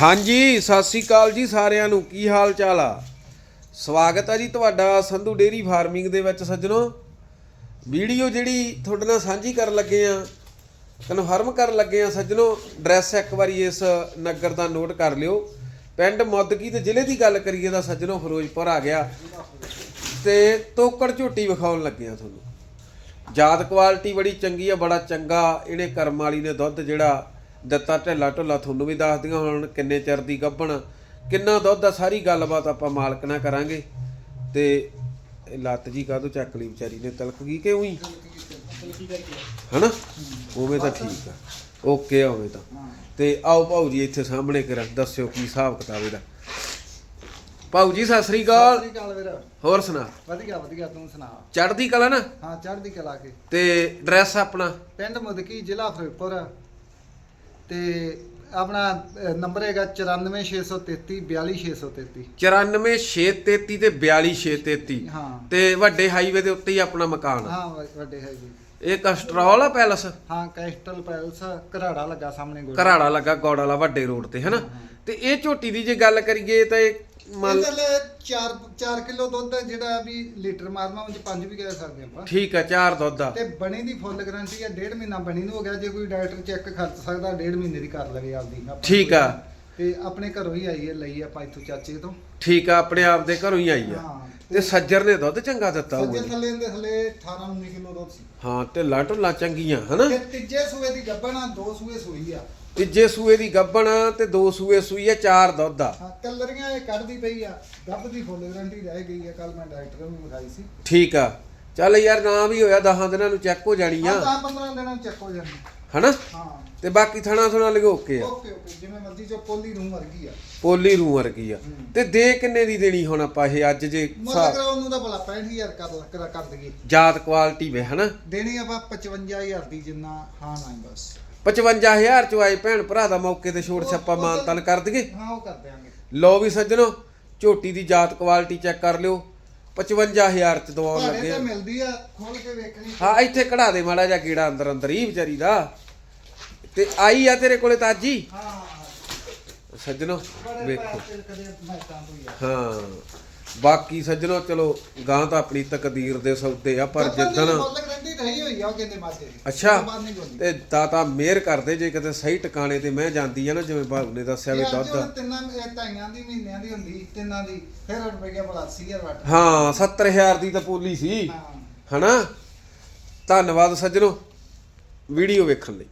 ਹਾਂਜੀ, ਸਤਿ ਸ੍ਰੀ ਅਕਾਲ ਜੀ ਸਾਰਿਆਂ ਨੂੰ। ਕੀ ਹਾਲ ਚਾਲ ਆ? ਸਵਾਗਤ ਆ ਜੀ ਤੁਹਾਡਾ ਸੰਧੂ ਡੇਰੀ ਫਾਰਮਿੰਗ ਦੇ ਵਿੱਚ ਸੱਜਣੋ। ਵੀਡੀਓ ਜਿਹੜੀ ਤੁਹਾਡੇ ਨਾਲ ਸਾਂਝੀ ਕਰਨ ਲੱਗੇ ਆ, ਕਨਫਰਮ ਕਰਨ ਲੱਗੇ ਆ ਸੱਜਣੋ, ਐਡਰੈਸ ਇੱਕ ਵਾਰੀ ਇਸ ਨਗਰ ਦਾ ਨੋਟ ਕਰ ਲਿਓ। ਪਿੰਡ ਮੁੱਦਕੀ ਤੇ ਜ਼ਿਲ੍ਹੇ ਦੀ ਗੱਲ ਕਰੀਏ ਤਾਂ ਸੱਜਣੋ ਫਿਰੋਜ਼ਪੁਰ ਆ ਗਿਆ। ਤੇ ਤੋਕੜ ਝੋਟੀ ਵਿਖਾਉਣ ਲੱਗੇ ਆ ਤੁਹਾਨੂੰ। ਜਾਤ ਕੁਆਲਿਟੀ ਬੜੀ ਚੰਗੀ ਆ, ਬੜਾ ਚੰਗਾ। ਇਹਨੇ ਕਰਮ ਵਾਲੀ ਨੇ ਦੁੱਧ ਜਿਹੜਾ ਦਿੱਤਾ ਢਿੱਲਾ ਢੁੱਲਾ ਤੁਹਾਨੂੰ ਵੀ ਦੱਸ ਦਿਆਂ ਹੁਣ ਕਿੰਨੇ ਚਿਰ ਦੀ ਗੱਭਣ। ਕਿੰਨਾ ਦੁੱਧ ਆ ਸਾਰੀ ਗੱਲਬਾਤ ਆਪਾਂ ਮਾਲਕ ਨਾਲ ਕਰਾਂਗੇ। ਤੇ ਇਹ ਲੱਤ ਜੀ ਕਾਹਦੋਂ ਚੱਕ ਲਈ ਵਿਚਾਰੀ ਨੇ ਤਲਕ ਗਈ ਕਿ ਉਹੀ? ਹਨਾ? ਉਵੇਂ ਤਾਂ ਠੀਕ ਆ। ਓਕੇ ਆ ਉਵੇਂ ਤਾਂ। ਤੇ ਆਓ ਭਾਊ ਜੀ ਇੱਥੇ ਸਾਹਮਣੇ ਕਰ ਦੱਸਿਓ ਕੀ ਹਿਸਾਬ ਕਿਤਾਬ ਇਹਦਾ। ਭਾਊ ਜੀ ਸਤਿ ਸ੍ਰੀ ਅਕਾਲ। ਸਤਿ ਸ਼੍ਰੀ ਅਕਾਲ ਵੀਰ। ਹੋਰ ਸੁਣਾ? ਵਧੀਆ ਵਧੀਆ ਤੂੰ ਸੁਣਾ? ਚੜ੍ਹਦੀ ਕਲਾ ਨਾ? ਹਾਂ ਚੜ੍ਹਦੀ ਕਲਾ ਕੇ। ਤੇ ਐਡਰੈਸ ਆਪਣਾ? ਪਿੰਡ ਪਿੰਡ ਮੁਦਕੀ ਜ਼ਿਲ੍ਹਾ ਫਿਰੋਜ਼ਪੁਰ। ਤੇ ਆਪਣਾ ਅਹ, ਨੰਬਰ ਹੈਗਾ 94633 42633 94633 ਤੇ 42633 ਹਾਂ। ਤੇ ਵੱਡੇ ਹਾਈਵੇ ਦੇ ਉੱਤੇ ਹੀ ਆਪਣਾ ਮਕਾਨ। ਆ ਹਾਂ ਵ- ਵੱਡੇ ਹੈ ਜੀ ਇਹ ਕਸਟਰੋਲ ਆ ਪੈਲਸ? ਹਾਂ ਕੈਸਟਲ ਪੈਲਸ ਘਰਾੜਾ ਲੱਗਾ ਸਾਹਮਣੇ ਗੋਲ ਘਰਾੜਾ ਲੱਗਾ ਗੌੜ ਵਾਲਾ ਵੱਡੇ ਰੋਡ ਤੇ ਹਨਾ? ਤੇ ਇਹ ਝੋਟੀ ਦੀ ਜੇ ਗੱਲ ਕਰੀਏ ਤਾਂ ਇਹ ਮੰਨ ਇਹਦੇ 4 4 ਕਿਲੋ ਦੁੱਧ ਹੈ ਜਿਹੜਾ ਵੀ ਲੀਟਰ ਮਾਰਨਾ ਉਹ ਚ 5 ਵੀ ਕਹਿ ਸਕਦੇ ਆਪਾਂ। ਠੀਕ ਆ ਚਾਰ ਦੁੱਧ ਆ। ਤੇ ਬਣੀ ਦੀ ਫੁੱਲ ਗਾਰੰਟੀ ਹੈ ਡੇਢ ਮਹੀਨਾ ਬਣੀ ਨੂੰ ਹੋ ਗਿਆ ਜੇ ਕੋਈ ਡਾਕਟਰ ਚੈੱਕ ਖਰਚ ਸਕਦਾ ਡੇਢ ਮਹੀਨੇ ਦੀ ਕਰ ਲਵੇ ਆਪਦੀ ਆਪਾਂ ਠੀਕ ਆ। ਤੇ ਆਪਣੇ ਘਰੋਂ ਹੀ ਆਈ ਹੈ ਲਈ ਆਪਾਂ ਇੱਥੋਂ ਚਾਚੇ ਤੋਂ। ਠੀਕ ਆ ਆਪਣੇ ਆਪ ਦੇ ਘਰੋਂ ਹੀ ਆਈ ਆ। ਹਾਂ ਤੇ ਸੱਜਰ ਨੇ ਦੁੱਧ ਚੰਗਾ ਦਿੱਤਾ ਸੱਜੇ ਹੋਊ ਥੱਲੇ ਦੇ ਥੱਲੇ 18 19 ਕਿਲੋ ਦੁੱਧ ਸੀ। ਹਾਂ ਤੇ ਲਾਟੁਲਾ ਚੰਗੀਆਂ ਹਨਾ? ਤੇ ਤੀਜੇ ਸੂਏ ਦੀ ਗੱਬਣ ਆ ਦੋ ਸੂਏ ਸੂਈ ਆ। ਤੀਜੇ ਸੂਏ ਦੀ ਗੱਬਣ ਆ ਤੇ ਦੋ ਸੂਏ ਸੂਈ ਆ ਚਾਰ ਦੁੱਧ ਆ। ਹਾਂ ਕਲਰੀਆਂ ਇਹ ਕੱਢਦੀ ਪਈ ਆ ਗੱਬ ਦੀ ਫੁੱਲ ਗਾਰੰਟੀ ਰਹਿ ਗਈ ਆ ਕੱਲ ਮੈਂ ਡਾਕਟਰ ਨੂੰ ਵਿਖਾਈ ਸੀ। ਠੀਕ ਆ। ਚੱਲ ਯਾਰ ਨਾ ਵੀ ਹੋਇਆ 10 ਦਿਨਾਂ ਨੂੰ ਚੈੱਕ ਹੋ ਜਾਣੀ ਆ ਹਾਂ 15 ਦਿਨਾਂ ਨੂੰ ਚੈੱਕ ਹੋ ਜਾਣੀ। ਹਨਾ? ਹਾਂ। ਤੇ ਬਾਕੀ ਥਣਾ ਥਣਾ ਲਗੋ ਕੇ ਆ। ਓਕੇ ਓਕੇ ਜਿਵੇਂ ਮਰਜ਼ੀ ਜੋ ਪੋਲੀ ਨੂੰ ਵਰਗੀ ਆ। ਪੋਲੀ ਰੂ ਵਰਗੀ ਆ। ਤੇ ਦੇ ਕਿੰਨੇ ਦੀ ਦੇਣੀ ਹੁਣ ਆਪਾਂ ਇਹ ਅੱਜ ਜੇ ਮੁੱਲ ਹਿਸਾਬ- ਕਰਾਉਣ ਨੂੰ ਤਾਂ ਭਲਾ 65000 ਕਰ ਕਰ ਕਰ ਦਈਏ। ਜਾਤ ਕੁਆਲਿਟੀ ਵੇ ਹਨਾ? ਦੇਣੀ ਆਪਾਂ 55000 ਦੀ ਜਿੰਨਾ ਹਾਂ ਨਾ ਬਸ। 55000 ਚ ਆਏ ਭੈਣ ਭਰਾ ਦਾ ਮੌਕੇ ਤੇ ਛੋੜ ਛੱਪਾ ਮਾਨਤਨ ਕਰ ਦਈਏ। ਹਾਂ ਉਹ ਕਰ ਦਿਆਂਗੇ। ਲਓ ਵੀ ਸੱਜਣੋ ਝੋਟੀ ਦੀ ਜਾਤ ਕੁਆਲਿਟੀ ਚੈੱਕ ਕਰ ਲਿਓ। 55000 ਚ ਦਵਾਉਣ ਲੱਗੇ ਤੇ ਆ। ਮਿਲਦੀ ਆ ਖੋਲ ਕੇ ਵੇਖਣੀ ਹਾਂ ਇੱਥੇ ਕਢਾ ਦੇ ਮਾੜਾ ਜਿਹਾ ਕੀੜਾ ਅੰਦਰ ਅੰਦਰ ਹੀ ਵਿਚਾਰੀ ਦਾ। ਤੇ ਆਈ ਆ ਤੇਰੇ ਕੋਲੇ ਤਾਜੀ? ਹਾਂ ਸੱਜਣੋ ਬੜੇ ਵੇਖੋ। ਪੈਸੇ ਕਦੇ ਮੈਂ ਤਾਂ ਹੋਈ ਆ। ਹਾਂ। ਬਾਕੀ ਸੱਜਣੋ ਚਲੋ ਗਾਂ ਤਾਂ ਆਪਣੀ ਤਕਦੀਰ ਦੇ ਸੌਦੇ ਆ ਪਰ ਜਿੱਦਣ ਰਹੀ ਹੋਈ ਆ ਮਾਤੇ ਅੱਛਾ ਤੋਂ ਦਾਤਾ ਮਿਹਰ ਕਰਦੇ ਜੇ ਕਿਤੇ ਸਹੀ ਟਿਕਾਣੇ ਤੇ ਮੈਂ ਜਾਂਦੀ ਆ ਨਾ ਜਿਵੇਂ ਬਾਬੂ ਨੇ ਦੱਸਿਆ ਵੀ ਦੁੱਧ। ਤਿੰਨਾਂ ਢਾਈਆਂ ਦੀ ਮਹੀਨਿਆਂ ਦੀ ਹੁੰਦੀ ਤਿੰਨਾਂ ਦੀ ਫਿਰ ਰੁਪਈਆ ਬਲਾ 80000 ਵੱਟ। ਹਾਂ 70000 ਦੀ ਤਾਂ ਪੋਲੀ ਸੀ। ਹਨਾ? ਧੰਨਵਾਦ ਸੱਜਣੋ ਵੀਡੀਓ ਵੇਖਣ ਲਈ।